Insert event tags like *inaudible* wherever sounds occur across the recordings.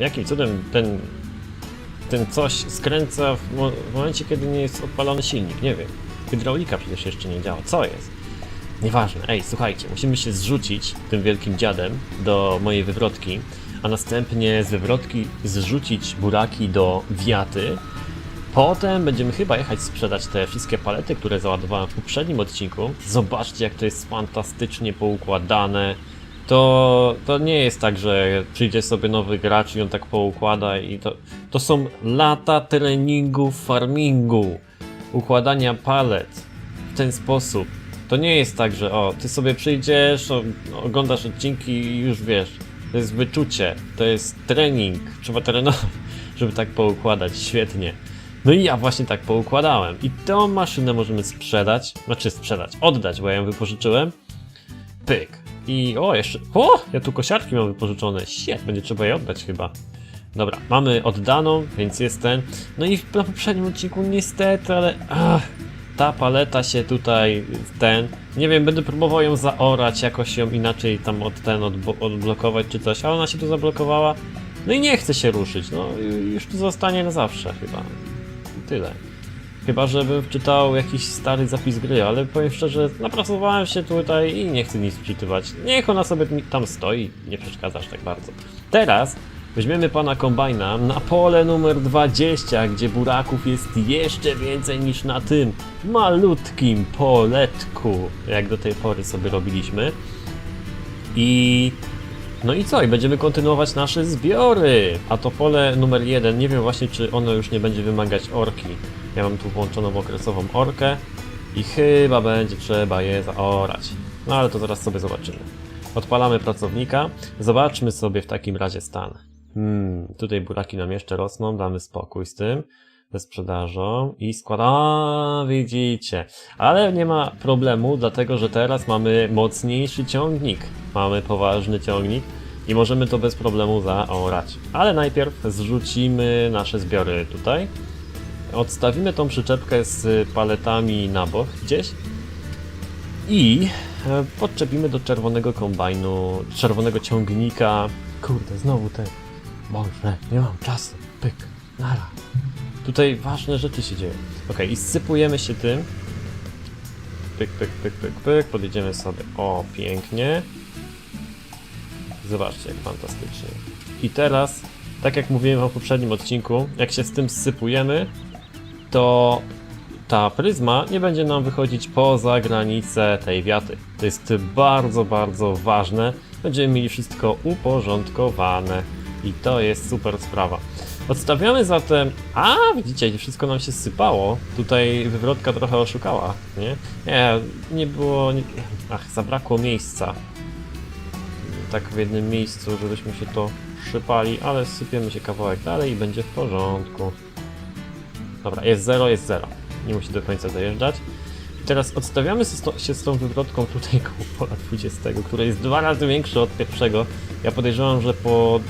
Jakim cudem ten, ten coś skręca w, mo w momencie, kiedy nie jest odpalony silnik? Nie wiem. Hydraulika przecież jeszcze nie działa. Co jest? Nieważne. Ej, słuchajcie, musimy się zrzucić tym wielkim dziadem do mojej wywrotki, a następnie z wywrotki zrzucić buraki do wiaty. Potem będziemy chyba jechać sprzedać te wszystkie palety, które załadowałem w poprzednim odcinku. Zobaczcie, jak to jest fantastycznie poukładane. To, to nie jest tak, że przyjdzie sobie nowy gracz i on tak poukłada i to, to są lata treningu, farmingu, układania palet w ten sposób. To nie jest tak, że o, ty sobie przyjdziesz, oglądasz odcinki i już wiesz. To jest wyczucie, to jest trening, trzeba trenować, *laughs* żeby tak poukładać, świetnie. No i ja właśnie tak poukładałem. I tą maszynę możemy sprzedać, znaczy sprzedać, oddać, bo ja ją wypożyczyłem. Pyk. I o, jeszcze, o, ja tu kosiarki mam wypożyczone, shit, będzie trzeba je oddać chyba. Dobra, mamy oddaną, więc jest ten. No i na poprzednim odcinku niestety, ale ach, ta paleta się tutaj, ten, nie wiem, będę próbował ją zaorać, jakoś ją inaczej tam od ten odblokować czy coś, ale ona się tu zablokowała. No i nie chce się ruszyć, no już tu zostanie na zawsze chyba. Tyle. Chyba, żebym wczytał jakiś stary zapis gry, ale powiem szczerze, napracowałem się tutaj i nie chcę nic wczytywać. Niech ona sobie tam stoi, nie przeszkadza aż tak bardzo. Teraz weźmiemy pana kombajna na pole numer 20, gdzie buraków jest jeszcze więcej niż na tym malutkim poletku, jak do tej pory sobie robiliśmy. I no i co? I będziemy kontynuować nasze zbiory. A to pole numer jeden, nie wiem właśnie czy ono już nie będzie wymagać orki. Ja mam tu włączoną okresową orkę i chyba będzie trzeba je zaorać. No ale to zaraz sobie zobaczymy. Odpalamy pracownika. Zobaczmy sobie w takim razie stan. Hmm, tutaj buraki nam jeszcze rosną, damy spokój z tym. Ze sprzedażą i składa. Widzicie. Ale nie ma problemu, dlatego że teraz mamy mocniejszy ciągnik. Mamy poważny ciągnik i możemy to bez problemu zaorać. Ale najpierw zrzucimy nasze zbiory tutaj. Odstawimy tą przyczepkę z paletami na bok gdzieś i e, podczepimy do czerwonego kombajnu, czerwonego ciągnika. Kurde, znowu te. Boże, nie mam czasu. Pyk, nara. Tutaj ważne rzeczy się dzieją. Ok, i sypujemy się tym. Pyk, pyk, pyk, pyk, pyk. Podjedziemy sobie. O, pięknie. Zobaczcie, jak fantastycznie. I teraz, tak jak mówiłem w poprzednim odcinku, jak się z tym sypujemy, to ta pryzma nie będzie nam wychodzić poza granicę tej wiaty. To jest bardzo, bardzo ważne. Będziemy mieli wszystko uporządkowane. I to jest super sprawa. Odstawiamy zatem. A, widzicie, wszystko nam się sypało. Tutaj wywrotka trochę oszukała, nie? Nie, nie było. Nie... Ach, zabrakło miejsca. Tak w jednym miejscu, żebyśmy się to szypali, ale sypiemy się kawałek dalej i będzie w porządku. Dobra, jest 0, jest 0. Nie musi do końca dojeżdżać. I teraz odstawiamy się z tą- wywrotką tutaj *laughs* koło pola 20, które jest dwa razy większe od pierwszego. Ja podejrzewam, że po,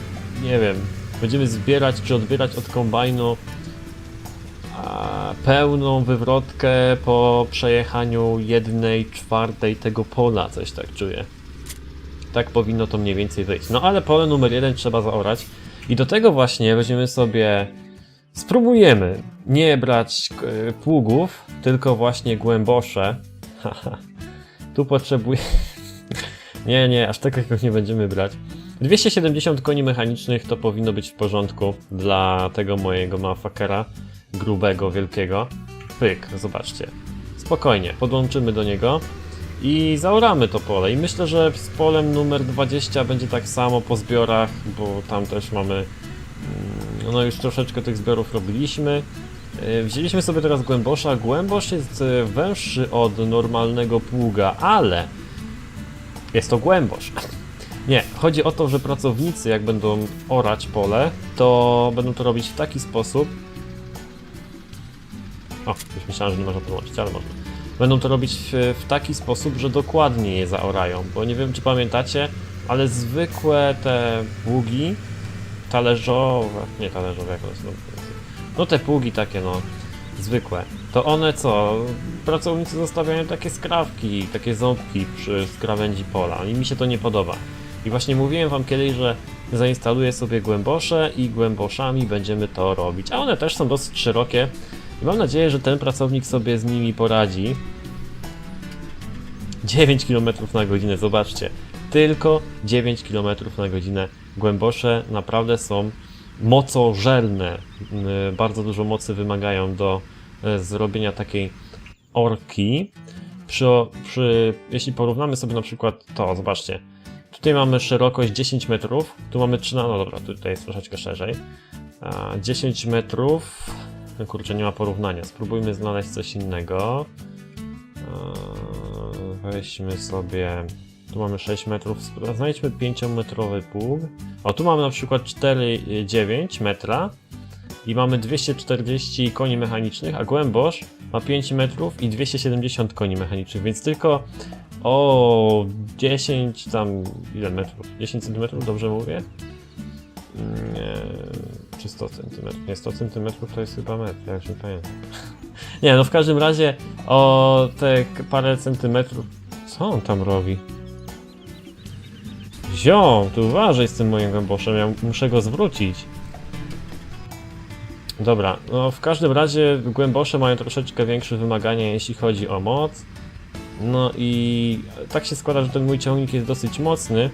nie wiem, będziemy zbierać czy odbierać od kombajnu pełną wywrotkę po przejechaniu jednej czwartej tego pola, coś tak czuję. Tak powinno to mniej więcej wyjść. No ale pole numer jeden trzeba zaorać. I do tego właśnie weźmiemy sobie Spróbujemy nie brać e, pługów, tylko właśnie głębosze. *laughs* Tu potrzebuję. *laughs* nie, nie, aż tak jakoś nie będziemy brać. 270 koni mechanicznych to powinno być w porządku dla tego mojego mafakera grubego, wielkiego. Pyk, zobaczcie. Spokojnie, podłączymy do niego i zaoramy to pole. I myślę, że z polem numer 20 będzie tak samo po zbiorach, bo tam też mamy no już troszeczkę tych zbiorów robiliśmy. Yy, Wzięliśmy sobie teraz głębosza. Głębosz jest yy, węższy od normalnego pługa, ale jest to głębosz. *laughs* Nie, chodzi o to, że pracownicy jak będą orać pole, to będą to robić w taki sposób. O, już myślałem, że nie można to łączyć, ale można. Będą to robić w, w taki sposób, że dokładnie je zaorają, bo nie wiem czy pamiętacie, ale zwykłe te pługi talerzowe, nie talerzowe, jak one są. No te pługi takie, no, zwykłe. To one co? Pracownicy zostawiają takie skrawki, takie ząbki przy krawędzi pola i mi się to nie podoba. I właśnie mówiłem wam kiedyś, że zainstaluję sobie głębosze i głęboszami będziemy to robić. A one też są dosyć szerokie i mam nadzieję, że ten pracownik sobie z nimi poradzi. 9 km na godzinę, zobaczcie. Tylko 9 km na godzinę. Głębosze naprawdę są mocożerne. Yy, Bardzo dużo mocy wymagają do e, zrobienia takiej orki. Przy, przy, jeśli porównamy sobie na przykład to, zobaczcie. Tutaj mamy szerokość 10 metrów, tu mamy 13, no dobra, tutaj jest troszeczkę szerzej. A, 10 metrów, no kurczę, nie ma porównania. Spróbujmy znaleźć coś innego. Weźmy sobie, tu mamy 6 metrów, znajdźmy 5-metrowy pług. O, tu mamy na przykład 4,9 metra i mamy 240 koni mechanicznych, a głębosz ma 5 metrów i 270 koni mechanicznych, więc tylko o 10 tam, ile metrów? 10 centymetrów, dobrze mówię? Nie, czy 100 centymetrów? Nie, 100 centymetrów to jest chyba metr, ja już nie pamiętam. *laughs* Nie, no w każdym razie o te parę centymetrów. Co on tam robi? Ziom, tu uważaj z tym moim głęboszem, ja muszę go zwrócić. Dobra, no w każdym razie głębosze mają troszeczkę większe wymagania, jeśli chodzi o moc. No i tak się składa, że ten mój ciągnik jest dosyć mocny.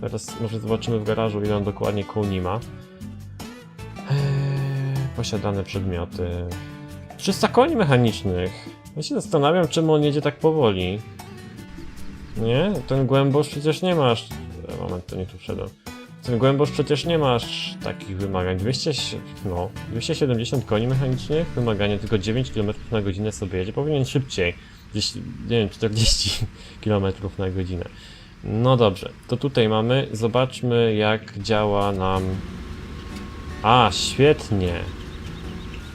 Teraz może zobaczymy w garażu, ile on dokładnie koni ma. Eee, posiadane przedmioty. 300 koni mechanicznych. Ja się zastanawiam, czemu on jedzie tak powoli. Nie? Ten głębosz przecież nie masz. Moment, to nie tu wszedłem. Ten głębosz przecież nie masz takich wymagań. 200, no, 270 koni mechanicznych, wymaganie tylko 9 km na godzinę sobie jedzie. Powinien szybciej. Gdzieś, nie wiem, 40 *laughs* km na godzinę. No dobrze, to tutaj mamy. Zobaczmy, jak działa nam. A, świetnie.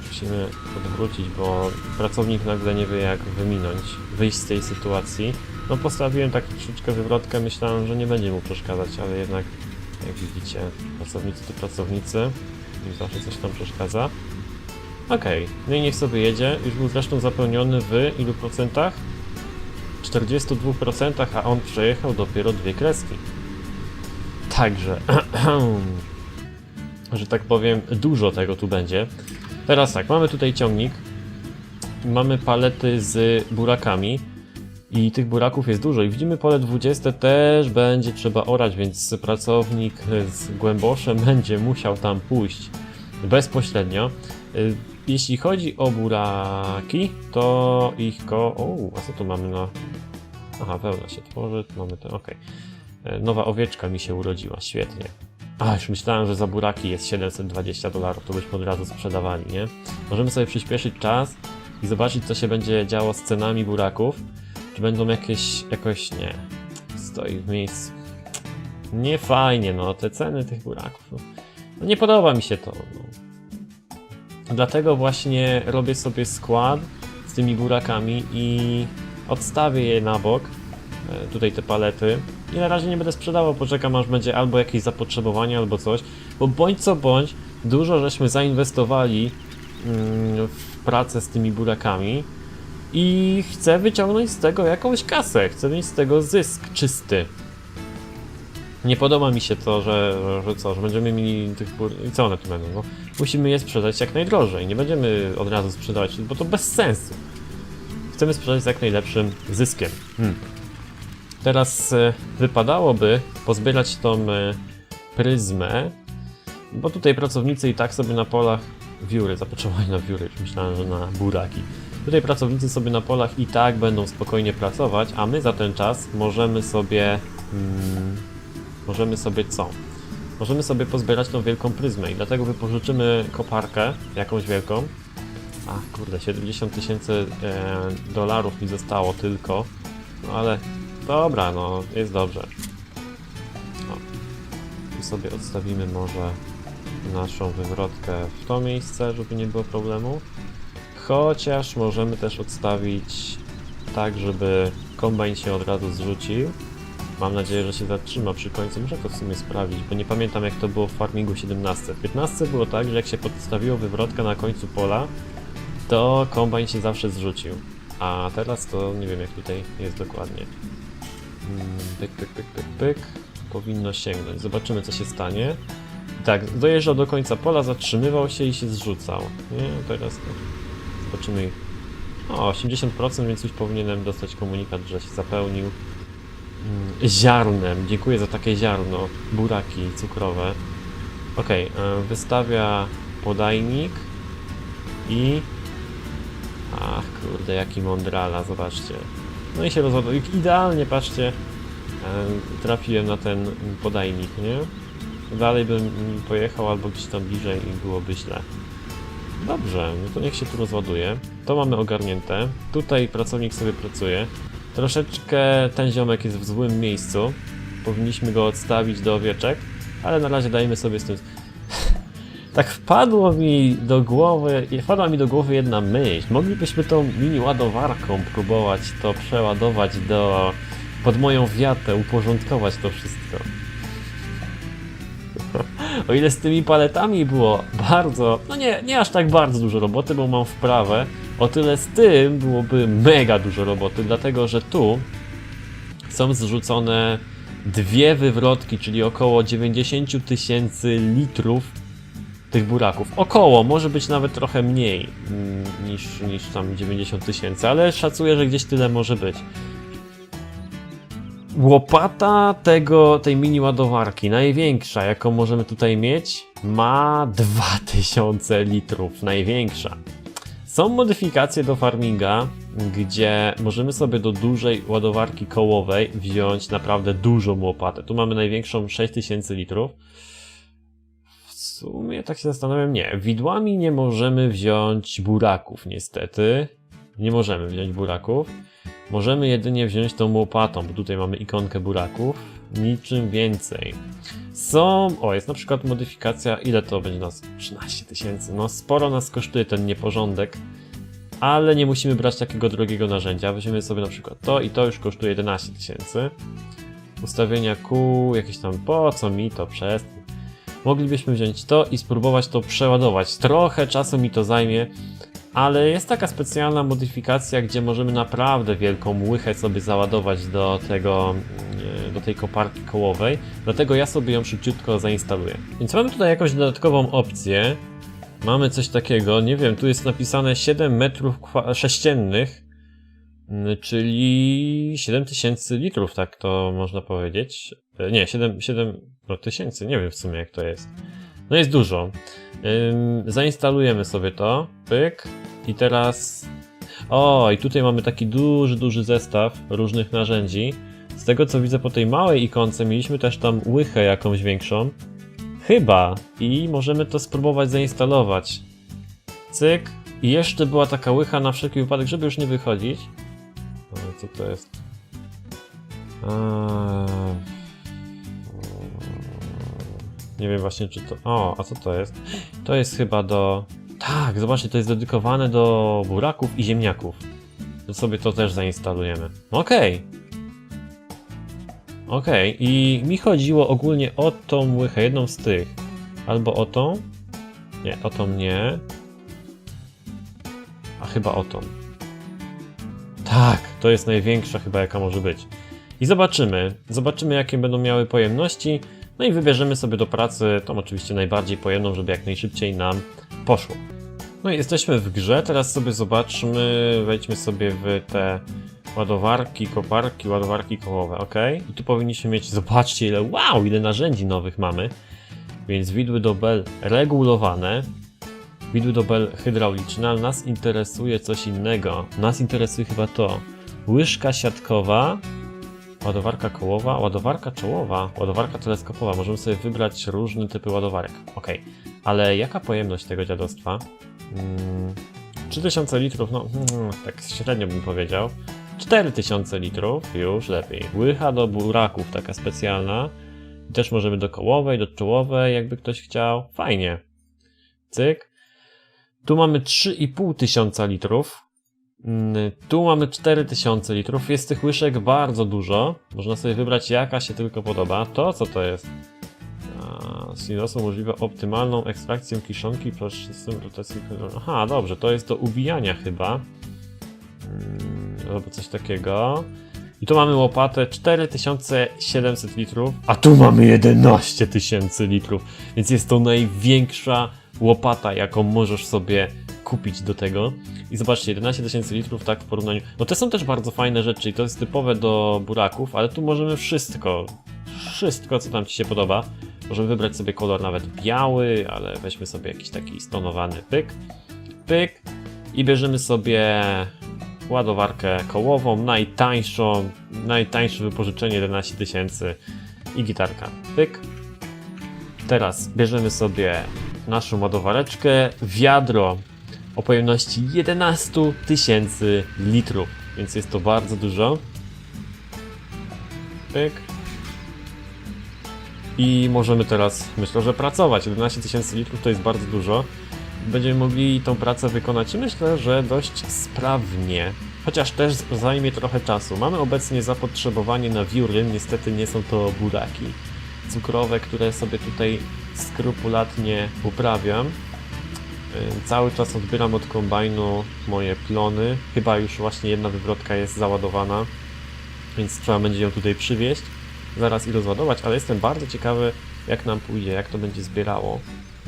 Musimy odwrócić, bo pracownik nagle nie wie, jak wyminąć, wyjść z tej sytuacji. No, postawiłem tak troszeczkę wywrotkę, myślałem, że nie będzie mu przeszkadzać, ale jednak, jak widzicie, pracownicy to pracownicy. Im zawsze coś tam przeszkadza. Okej, no i niech sobie jedzie. Już był zresztą zapełniony w ilu procentach? 42%, a on przejechał dopiero dwie kreski. Także, *clears throat* że tak powiem, dużo tego tu będzie. Teraz tak, mamy tutaj ciągnik, mamy palety z burakami i tych buraków jest dużo i widzimy pole 20 też będzie trzeba orać, więc pracownik z głęboszem *laughs* będzie musiał tam pójść bezpośrednio. Y, Jeśli chodzi o buraki, to ich ko... O, a co tu mamy na... Aha, wełna się tworzy, mamy ten, okej. E, Nowa owieczka mi się urodziła, świetnie. A, już myślałem, że za buraki jest 720 dolarów, to byśmy od razu sprzedawali, nie? Możemy sobie przyspieszyć czas i zobaczyć, co się będzie działo z cenami buraków. Czy będą jakieś, jakoś, nie, stoi w miejscu. Nie fajnie, no, te ceny tych buraków, no. no nie podoba mi się to, no. Dlatego właśnie robię sobie skład z tymi burakami i odstawię je na bok, e, tutaj te palety. I na razie nie będę sprzedawał, poczekam aż będzie albo jakieś zapotrzebowanie, albo coś. Bo bądź co bądź, dużo żeśmy zainwestowali mm, w pracę z tymi burakami i chcę wyciągnąć z tego jakąś kasę, chcę mieć z tego zysk czysty. Nie podoba mi się to, że, że co, że będziemy mieli tych. I co one tu będą? No, musimy je sprzedać jak najdrożej. Nie będziemy od razu sprzedawać, bo to bez sensu. Chcemy sprzedać z jak najlepszym zyskiem. Hmm. Teraz e, wypadałoby pozbierać tą e, pryzmę, bo tutaj pracownicy i tak sobie na polach wióry, zapotrzebowanie na wióry, myślałem, że na buraki. Tutaj pracownicy sobie na polach i tak będą spokojnie pracować, a my za ten czas możemy sobie... Mm, możemy sobie co? Możemy sobie pozbierać tą wielką pryzmę i dlatego wypożyczymy koparkę, jakąś wielką. A kurde, 70 tysięcy e, dolarów mi zostało tylko, no ale dobra, no jest dobrze. No. Sobie odstawimy może naszą wywrotkę w to miejsce, żeby nie było problemu. Chociaż możemy też odstawić tak, żeby kombajn się od razu zrzucił. Mam nadzieję, że się zatrzyma przy końcu. Muszę to w sumie sprawdzić, bo nie pamiętam jak to było w farmingu 17. W 15 było tak, że jak się podstawiło wywrotkę na końcu pola, to kombajn się zawsze zrzucił. A teraz to nie wiem jak tutaj jest dokładnie. Mm, Pyk, pyk, pyk, pyk, pyk. powinno sięgnąć. Zobaczymy, co się stanie. Tak, dojeżdżał do końca pola, zatrzymywał się i się zrzucał. Nie, teraz zobaczymy. O, 80%, więc już powinienem dostać komunikat, że się zapełnił mm, ziarnem. Dziękuję za takie ziarno. Buraki cukrowe. Ok, wystawia podajnik i... Ach, kurde, jaki mądrala, zobaczcie. No i się rozładował. Idealnie, patrzcie, e, trafiłem na ten podajnik, nie? Dalej bym pojechał albo gdzieś tam bliżej i byłoby źle. Dobrze, no to niech się tu rozładuje. To mamy ogarnięte. Tutaj pracownik sobie pracuje. Troszeczkę ten ziomek jest w złym miejscu. Powinniśmy go odstawić do owieczek, ale na razie dajmy sobie z tym... *laughs* Tak wpadło mi do głowy, wpadła mi do głowy jedna myśl. Moglibyśmy tą mini ładowarką próbować to przeładować do... pod moją wiatę, uporządkować to wszystko. O ile z tymi paletami było bardzo, no nie, nie aż tak bardzo dużo roboty, bo mam wprawę, o tyle z tym byłoby mega dużo roboty, dlatego że tu są zrzucone dwie wywrotki, czyli około 90 000 tysięcy litrów tych buraków. Około, może być nawet trochę mniej mm, niż, niż tam 90 tysięcy, ale szacuję, że gdzieś tyle może być. Łopata tego, tej mini ładowarki, największa jaką możemy tutaj mieć, ma 2000 litrów, największa. Są modyfikacje do farminga, gdzie możemy sobie do dużej ładowarki kołowej wziąć naprawdę dużą łopatę. Tu mamy największą 6000 litrów. W sumie tak się zastanawiam, nie, widłami nie możemy wziąć buraków niestety. Nie możemy wziąć buraków. Możemy jedynie wziąć tą łopatą, bo tutaj mamy ikonkę buraków. Niczym więcej. Są. O, jest na przykład modyfikacja. Ile to będzie nas? 13 tysięcy. No, sporo nas kosztuje ten nieporządek. Ale nie musimy brać takiego drogiego narzędzia. Weźmiemy sobie na przykład to i to już kosztuje 11 tysięcy. Ustawienia kół, jakieś tam. Po co mi to przez. Moglibyśmy wziąć to i spróbować to przeładować. Trochę czasu mi to zajmie, ale jest taka specjalna modyfikacja, gdzie możemy naprawdę wielką łychę sobie załadować do tego, e, do tej koparki kołowej. Dlatego ja sobie ją szybciutko zainstaluję. Więc mamy tutaj jakąś dodatkową opcję. Mamy coś takiego, nie wiem, tu jest napisane 7 metrów sześciennych, mm, czyli 7000 litrów, tak to można powiedzieć. E, Nie, 7, 7 no, tysięcy, nie wiem w sumie jak to jest. No jest dużo. Zainstalujemy sobie to. Pyk. I teraz. O, i tutaj mamy taki duży, duży zestaw różnych narzędzi. Z tego co widzę po tej małej ikonce, mieliśmy też tam łychę jakąś większą. Chyba. I możemy to spróbować zainstalować. Cyk. I jeszcze była taka łycha na wszelki wypadek, żeby już nie wychodzić. Ale co to jest? Eee... Nie wiem właśnie czy to... O, a co to jest? To jest chyba do... Tak, zobaczcie, to jest dedykowane do buraków i ziemniaków. To sobie to też zainstalujemy. Okej. Okej, i mi chodziło ogólnie o tą łychę, jedną z tych. Albo o tą. Nie, o tą nie. A chyba o tą. Tak, to jest największa chyba jaka może być. I zobaczymy. Zobaczymy jakie będą miały pojemności. No i wybierzemy sobie do pracy tą oczywiście najbardziej pojemną, żeby jak najszybciej nam poszło. No i jesteśmy w grze, teraz sobie zobaczmy, wejdźmy sobie w te ładowarki, koparki, ładowarki kołowe, ok? I tu powinniśmy mieć, zobaczcie ile, wow, ile narzędzi nowych mamy. Więc widły do bel regulowane, widły do bel hydrauliczne, ale nas interesuje coś innego. Nas interesuje chyba to. Łyżka siatkowa, Ładowarka kołowa, ładowarka czołowa, ładowarka teleskopowa. Możemy sobie wybrać różne typy ładowarek. Ok, ale jaka pojemność tego dziadostwa? Hmm, 3000 litrów, no hmm, tak średnio bym powiedział. 4000 litrów, już lepiej. Łycha do buraków, taka specjalna. Też możemy do kołowej, do czołowej, jakby ktoś chciał. Fajnie. Cyk. Tu mamy 3,5 tysiąca litrów. Mm, Tu mamy 4000 litrów, jest tych łyżek bardzo dużo. Można sobie wybrać jaka się tylko podoba. To co to jest? Silosu umożliwia optymalną ekstrakcję kiszonki system rotacji. Aha, dobrze, to jest do ubijania chyba. Mm, Albo coś takiego. I tu mamy łopatę 4700 litrów, a tu mamy 11 tysięcy litrów, więc jest to największa łopata, jaką możesz sobie kupić do tego. I zobaczcie, 11 tysięcy litrów tak w porównaniu. No te są też bardzo fajne rzeczy i to jest typowe do buraków, ale tu możemy wszystko, wszystko co tam Ci się podoba. Możemy wybrać sobie kolor nawet biały, ale weźmy sobie jakiś taki stonowany pyk, pyk i bierzemy sobie ładowarkę kołową, najtańszą, najtańsze wypożyczenie 11 tysięcy i gitarka. Pyk. Teraz bierzemy sobie naszą ładowareczkę, wiadro o pojemności 11 tysięcy litrów, więc jest to bardzo dużo. Pyk. I możemy teraz, myślę, że pracować. 11 tysięcy litrów to jest bardzo dużo. Będziemy mogli tą pracę wykonać, myślę, że dość sprawnie. Chociaż też zajmie trochę czasu. Mamy obecnie zapotrzebowanie na wióry, niestety nie są to buraki cukrowe, które sobie tutaj skrupulatnie uprawiam. Yy, Cały czas odbieram od kombajnu moje plony. Chyba już właśnie jedna wywrotka jest załadowana, więc trzeba będzie ją tutaj przywieźć, zaraz i rozładować, ale jestem bardzo ciekawy, jak nam pójdzie, jak to będzie zbierało.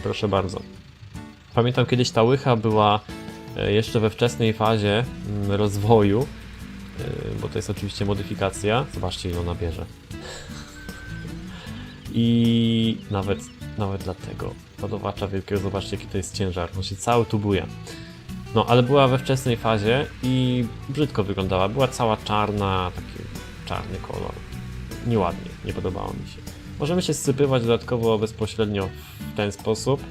Proszę bardzo. Pamiętam kiedyś ta łycha była e, jeszcze we wczesnej fazie mm, rozwoju, e, bo to jest oczywiście modyfikacja. Zobaczcie, ile ona bierze. I nawet, nawet dlatego ładowacza wielkiego, zobaczcie, jaki to jest ciężar. On się cały tu buja. No, ale była we wczesnej fazie i brzydko wyglądała. Była cała czarna, taki czarny kolor. Nieładnie, nie podobało mi się. Możemy się zsypywać dodatkowo bezpośrednio w ten sposób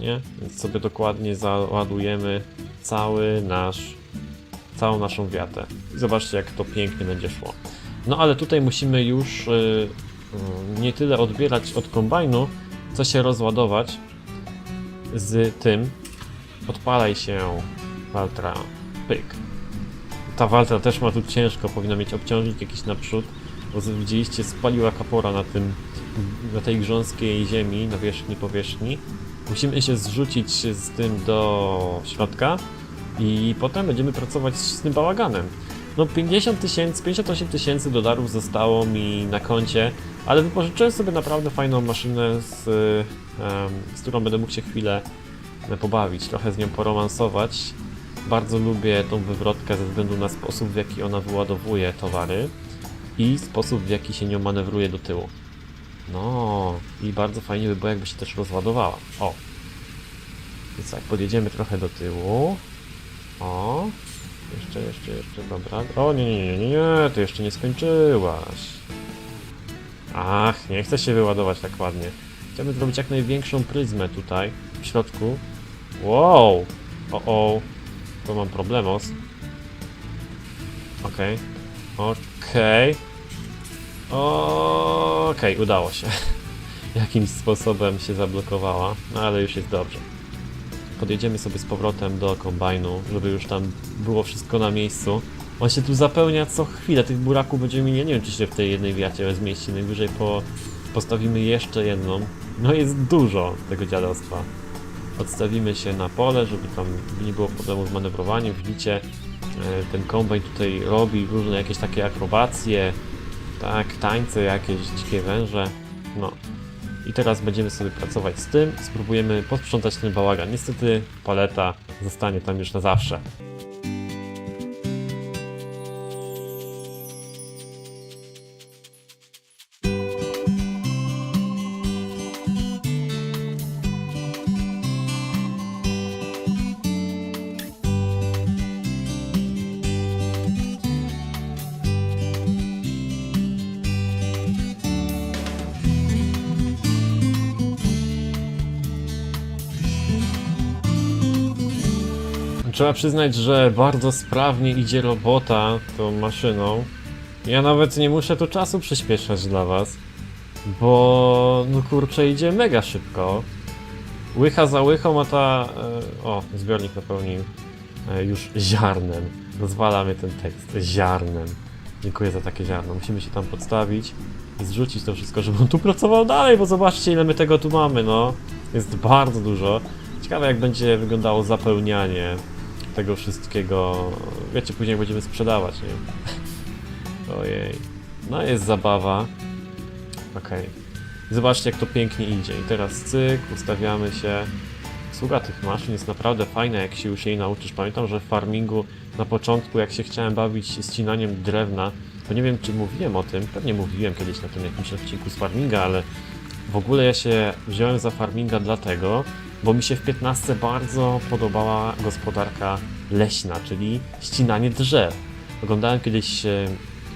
nie? Więc sobie dokładnie załadujemy cały nasz, całą naszą wiatę. Zobaczcie, jak to pięknie będzie szło. No ale tutaj musimy już y, y, nie tyle odbierać od kombajnu, co się rozładować z tym. Odpalaj się Waltra. Pyk. Ta Waltra też ma tu ciężko, powinna mieć obciążnik jakiś naprzód, bo widzieliście, spaliła kapora na tym, na tej grząskiej ziemi, na wierzchni powierzchni. Musimy się zrzucić z tym do środka i potem będziemy pracować z tym bałaganem. No 50 tysięcy, 58 tysięcy dolarów zostało mi na koncie, ale wypożyczyłem sobie naprawdę fajną maszynę, z, z którą będę mógł się chwilę pobawić, trochę z nią poromansować. Bardzo lubię tą wywrotkę ze względu na sposób, w jaki ona wyładowuje towary i sposób, w jaki się nią manewruje do tyłu. No i bardzo fajnie by było, jakby się też rozładowała. O. Więc tak, podjedziemy trochę do tyłu. O. Jeszcze, jeszcze, jeszcze, dobra. O, nie, nie, nie, nie, nie, ty jeszcze nie skończyłaś. Ach, nie chcę się wyładować tak ładnie. Chciałbym zrobić jak największą pryzmę tutaj, w środku. Wow! O, o. To mam problemos. Okej. Okej. Okej, udało się. *laughs* Jakimś sposobem się zablokowała, no ale już jest dobrze. Podjedziemy sobie z powrotem do kombajnu, żeby już tam było wszystko na miejscu. On się tu zapełnia co chwilę, tych buraków będziemy mieli, nie wiem czy się w tej jednej wiacie zmieści, najwyżej po, postawimy jeszcze jedną. No jest dużo tego dziadostwa. Odstawimy się na pole, żeby tam nie było problemu z manewrowaniem. Widzicie, e, ten kombajn tutaj robi różne jakieś takie akrobacje, tak, tańce jakieś, dzikie węże. No. I teraz będziemy sobie pracować z tym, spróbujemy posprzątać ten bałagan. Niestety paleta zostanie tam już na zawsze. Trzeba przyznać, że bardzo sprawnie idzie robota tą maszyną. Ja nawet nie muszę tu czasu przyspieszać dla was, bo no kurczę idzie mega szybko. Łycha za łychą, a ta... E, o, zbiornik napełnił e, już ziarnem. Rozwala mnie ten tekst, ziarnem. Dziękuję za takie ziarno. Musimy się tam podstawić i zrzucić to wszystko, żeby on tu pracował dalej, bo zobaczcie ile my tego tu mamy, no. Jest bardzo dużo. Ciekawe jak będzie wyglądało zapełnianie tego wszystkiego. Wiecie, później będziemy sprzedawać, nie? Ojej. No jest zabawa. Okej. Zobaczcie jak to pięknie idzie. I teraz cyk, ustawiamy się. Sługa tych maszyn jest naprawdę fajna, jak się już jej nauczysz. Pamiętam, że w farmingu na początku, jak się chciałem bawić ścinaniem drewna, to nie wiem, czy mówiłem o tym, pewnie mówiłem kiedyś na tym jakimś odcinku z farminga, ale w ogóle ja się wziąłem za farminga dlatego, bo mi się w 15 bardzo podobała gospodarka leśna, czyli ścinanie drzew. Oglądałem kiedyś, e,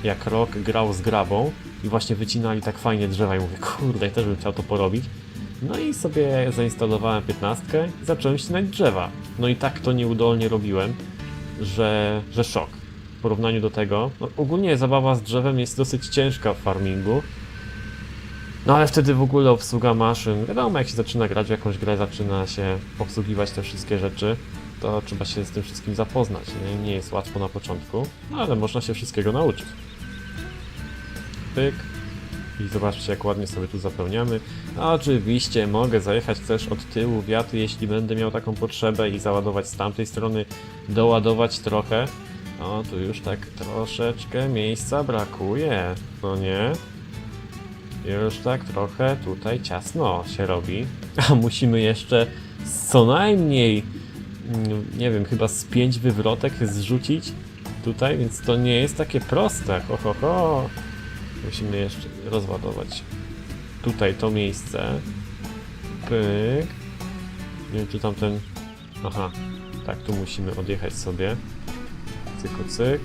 jak Rock grał z grabą i właśnie wycinali tak fajnie drzewa i mówię, kurde, ja też bym chciał to porobić. No i sobie zainstalowałem 15 i zacząłem ścinać drzewa. No i tak to nieudolnie robiłem, że, że szok. W porównaniu do tego, no ogólnie zabawa z drzewem jest dosyć ciężka w farmingu, no ale wtedy w ogóle obsługa maszyn, wiadomo jak się zaczyna grać w jakąś grę, zaczyna się obsługiwać te wszystkie rzeczy, to trzeba się z tym wszystkim zapoznać. Nie, nie jest łatwo na początku, no ale można się wszystkiego nauczyć. Pyk. I zobaczcie jak ładnie sobie tu zapełniamy. A oczywiście mogę zajechać też od tyłu wiatr, jeśli będę miał taką potrzebę i załadować z tamtej strony, doładować trochę. O, tu już tak troszeczkę miejsca brakuje, no nie? Już tak trochę tutaj ciasno się robi. *laughs* A musimy jeszcze co najmniej, mm, nie wiem, chyba z pięć wywrotek zrzucić tutaj, więc to nie jest takie proste. Ho, ho, ho. Musimy jeszcze rozładować tutaj to miejsce. Pyk. Nie wiem, czy tamten... Aha, tak, tu musimy odjechać sobie. Cyku, cyk.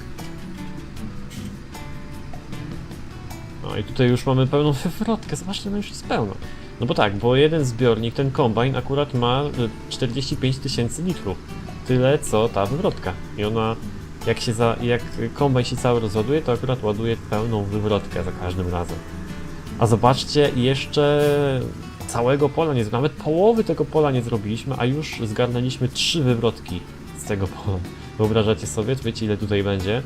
No i tutaj już mamy pełną wywrotkę, zobaczcie, no już jest pełno. No bo tak, bo jeden zbiornik, ten kombajn akurat ma y, 45 tysięcy litrów. Tyle co ta wywrotka. I ona, jak się za, jak kombajn się cały rozładuje, to akurat ładuje pełną wywrotkę za każdym razem. A zobaczcie, jeszcze całego pola nie nawet połowy tego pola nie zrobiliśmy, a już zgarnęliśmy trzy wywrotki z tego pola. Wyobrażacie sobie, wiecie ile tutaj będzie?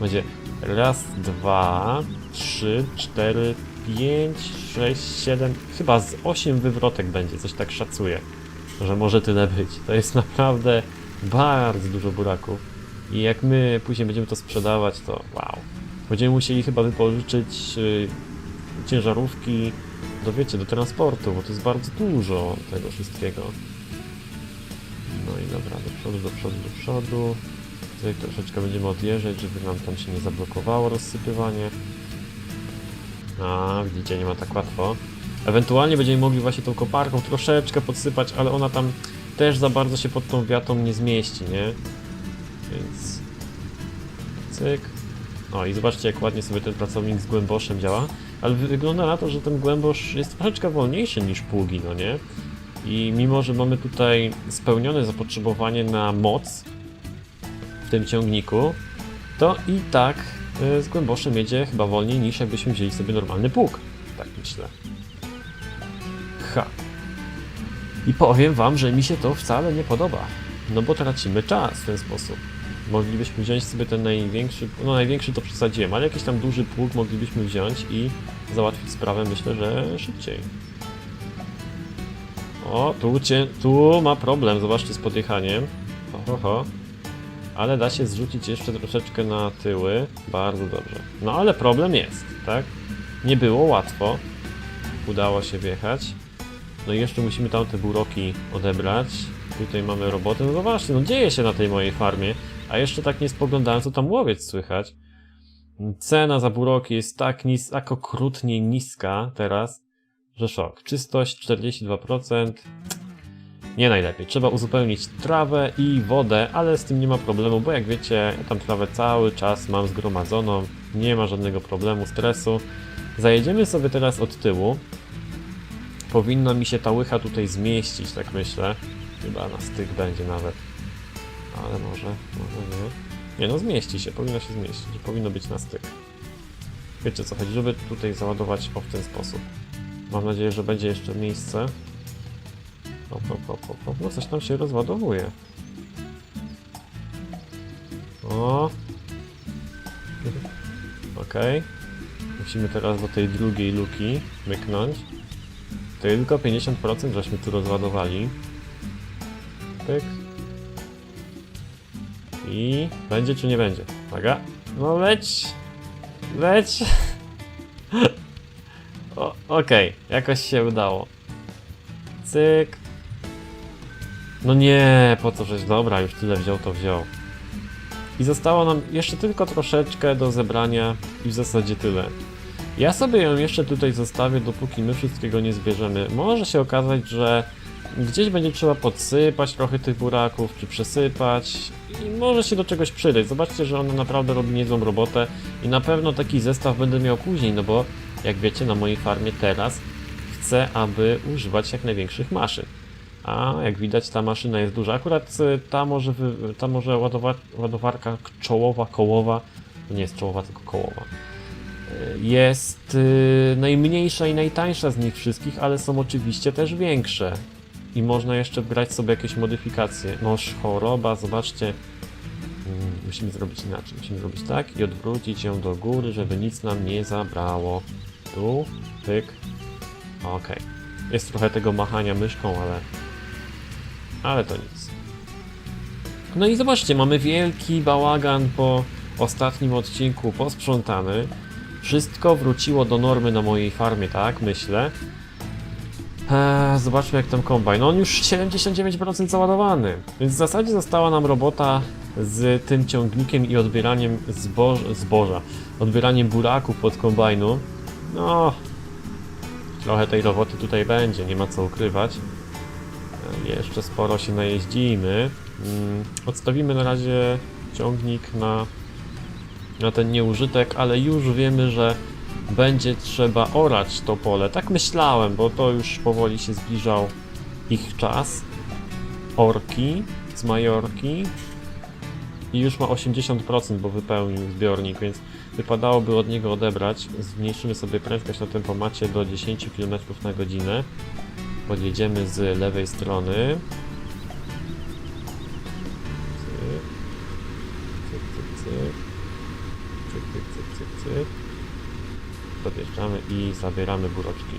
Będzie raz, dwa, trzy, cztery, pięć, sześć, siedem, chyba z osiem wywrotek będzie, coś tak szacuję, że może tyle być. To jest naprawdę bardzo dużo buraków. I jak my później będziemy to sprzedawać, to wow. Będziemy musieli chyba wypożyczyć y, ciężarówki do wiecie, do transportu, bo to jest bardzo dużo tego wszystkiego. No i dobra, do przodu, do przodu, do przodu. Tutaj troszeczkę będziemy odjeżdżać, żeby nam tam się nie zablokowało rozsypywanie. A, widzicie, nie ma tak łatwo. Ewentualnie będziemy mogli właśnie tą koparką troszeczkę podsypać, ale ona tam też za bardzo się pod tą wiatą nie zmieści, nie? Więc... Cyk. O i zobaczcie jak ładnie sobie ten pracownik z głęboszem działa. Ale wygląda na to, że ten głębosz jest troszeczkę wolniejszy niż pługi, no nie? I mimo, że mamy tutaj spełnione zapotrzebowanie na moc w tym ciągniku, to i tak y, z głęboszem jedzie chyba wolniej niż jakbyśmy wzięli sobie normalny pług. Tak myślę. Ha. I powiem wam, że mi się to wcale nie podoba. No bo tracimy czas w ten sposób. Moglibyśmy wziąć sobie ten największy, no największy to przesadziłem, ale jakiś tam duży pług moglibyśmy wziąć i załatwić sprawę myślę, że szybciej. O, tu, cię, tu ma problem, zobaczcie z podjechaniem. Ho, ho, ho. Ale da się zrzucić jeszcze troszeczkę na tyły. Bardzo dobrze. No ale problem jest, tak? Nie było łatwo. Udało się wjechać. No i jeszcze musimy tam te buroki odebrać. Tutaj mamy robotę. No zobaczcie, no dzieje się na tej mojej farmie. A jeszcze tak nie spoglądałem, co tam łowiec słychać. Cena za buroki jest tak, nis tak okrutnie niska teraz, że szok. Czystość 42%. Nie najlepiej. Trzeba uzupełnić trawę i wodę, ale z tym nie ma problemu, bo jak wiecie, ja tam trawę cały czas mam zgromadzoną. Nie ma żadnego problemu, stresu. Zajedziemy sobie teraz od tyłu. Powinna mi się ta łycha tutaj zmieścić, tak myślę. Chyba na styk będzie nawet. Ale może, może nie. Nie no, zmieści się, powinno się zmieścić. Powinno być na styk. Wiecie co chodzi, żeby tutaj załadować o w ten sposób. Mam nadzieję, że będzie jeszcze miejsce. Hop, hop, hop, hop, hop. No coś tam się rozładowuje. O. Okej. Musimy teraz do tej drugiej luki myknąć. Tylko 50% żeśmy tu rozładowali. Pyk. I będzie czy nie będzie? Uwaga. No leć! Leć! *laughs* Okej, jakoś się udało. Cyk. No nie, po co żeś, dobra, już tyle wziął, to wziął. I zostało nam jeszcze tylko troszeczkę do zebrania i w zasadzie tyle. Ja sobie ją jeszcze tutaj zostawię, dopóki my wszystkiego nie zbierzemy. Może się okazać, że gdzieś będzie trzeba podsypać trochę tych buraków, czy przesypać i może się do czegoś przydać. Zobaczcie, że ona naprawdę robi niezłą robotę i na pewno taki zestaw będę miał później, no bo jak wiecie, na mojej farmie teraz chcę, aby używać jak największych maszyn. A jak widać, ta maszyna jest duża. Akurat y, ta może, wy, ta może ładowa, ładowarka czołowa, kołowa, nie jest czołowa, tylko kołowa. Y, Jest y, najmniejsza i najtańsza z nich wszystkich, ale są oczywiście też większe. I można jeszcze wgrać sobie jakieś modyfikacje. Noż choroba, zobaczcie. Mm, Musimy zrobić inaczej. Musimy zrobić tak i odwrócić ją do góry, żeby nic nam nie zabrało. Tu, tyk. Okej. Jest trochę tego machania myszką, ale ale to nic. No i zobaczcie, mamy wielki bałagan po ostatnim odcinku posprzątany. Wszystko wróciło do normy na mojej farmie, tak? Myślę. Eee, zobaczmy jak tam kombajn. No on już 79% załadowany. Więc w zasadzie została nam robota z tym ciągnikiem i odbieraniem zboż zboża. Odbieraniem buraków pod kombajnu. No, trochę tej roboty tutaj będzie, nie ma co ukrywać. Jeszcze sporo się najeździmy. Mm, Odstawimy na razie ciągnik na, na ten nieużytek, ale już wiemy, że będzie trzeba orać to pole. Tak myślałem, bo to już powoli się zbliżał ich czas. Orki z Majorki i już ma 80%, bo wypełnił zbiornik, więc wypadałoby od niego odebrać. Zmniejszymy sobie prędkość na tempomacie do 10 km na godzinę. Podjedziemy z lewej strony. Cyk. Podjeżdżamy i zabieramy buroczki.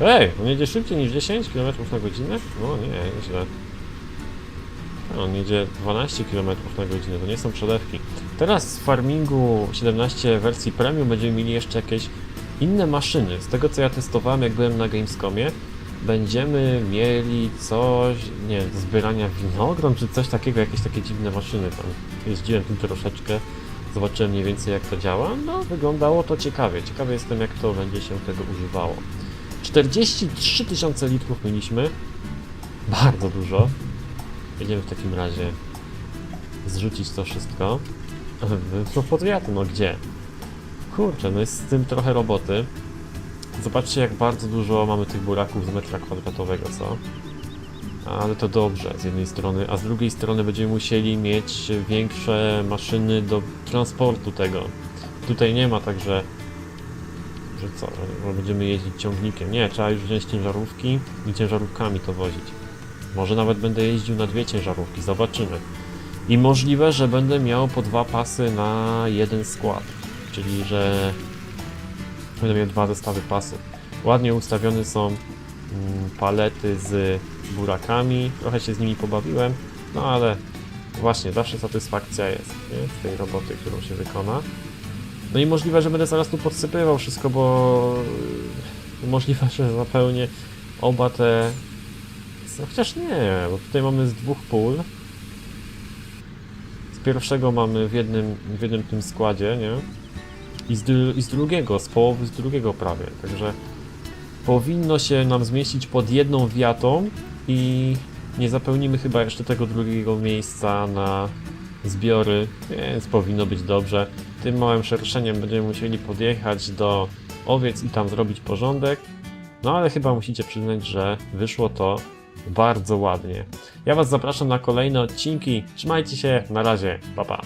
Ej, on jedzie szybciej niż 10 km na godzinę? No nie. A, On jedzie 12 km na godzinę, to nie są przelewki. Teraz w farmingu 17 wersji premium będziemy mieli jeszcze jakieś inne maszyny. Z tego co ja testowałem, jak byłem na Gamescomie, będziemy mieli coś, nie zbierania winogron, czy coś takiego, jakieś takie dziwne maszyny tam. Jeździłem tym troszeczkę, zobaczyłem mniej więcej jak to działa, no wyglądało to ciekawie. Ciekawy jestem jak to będzie się tego używało. 43 tysiące litrów mieliśmy, bardzo dużo. Jedziemy w takim razie zrzucić to wszystko. No pod wiatr, no gdzie? Kurczę, no jest z tym trochę roboty. Zobaczcie jak bardzo dużo mamy tych buraków z metra kwadratowego, co? Ale to dobrze z jednej strony, a z drugiej strony będziemy musieli mieć większe maszyny do transportu tego. Tutaj nie ma także, że co, że będziemy jeździć ciągnikiem. Nie, trzeba już wziąć ciężarówki i ciężarówkami to wozić. Może nawet będę jeździł na dwie ciężarówki, zobaczymy. I możliwe, że będę miał po dwa pasy na jeden skład. Czyli, że będę miał dwa zestawy pasów. Ładnie ustawione są mm, palety z burakami. Trochę się z nimi pobawiłem, no ale właśnie zawsze satysfakcja jest nie? z tej roboty, którą się wykona. No i możliwe, że będę zaraz tu podsypywał wszystko, bo yy, możliwe, że zapełnię oba te no, chociaż nie, bo tutaj mamy z dwóch pól. Z pierwszego mamy w jednym, w jednym tym składzie, nie? I z, I z drugiego, z połowy z drugiego prawie. Także powinno się nam zmieścić pod jedną wiatą i nie zapełnimy chyba jeszcze tego drugiego miejsca na zbiory, więc powinno być dobrze. Tym małym szerszeniem będziemy musieli podjechać do owiec i tam zrobić porządek. No ale chyba musicie przyznać, że wyszło to bardzo ładnie. Ja Was zapraszam na kolejne odcinki. Trzymajcie się, na razie, pa pa.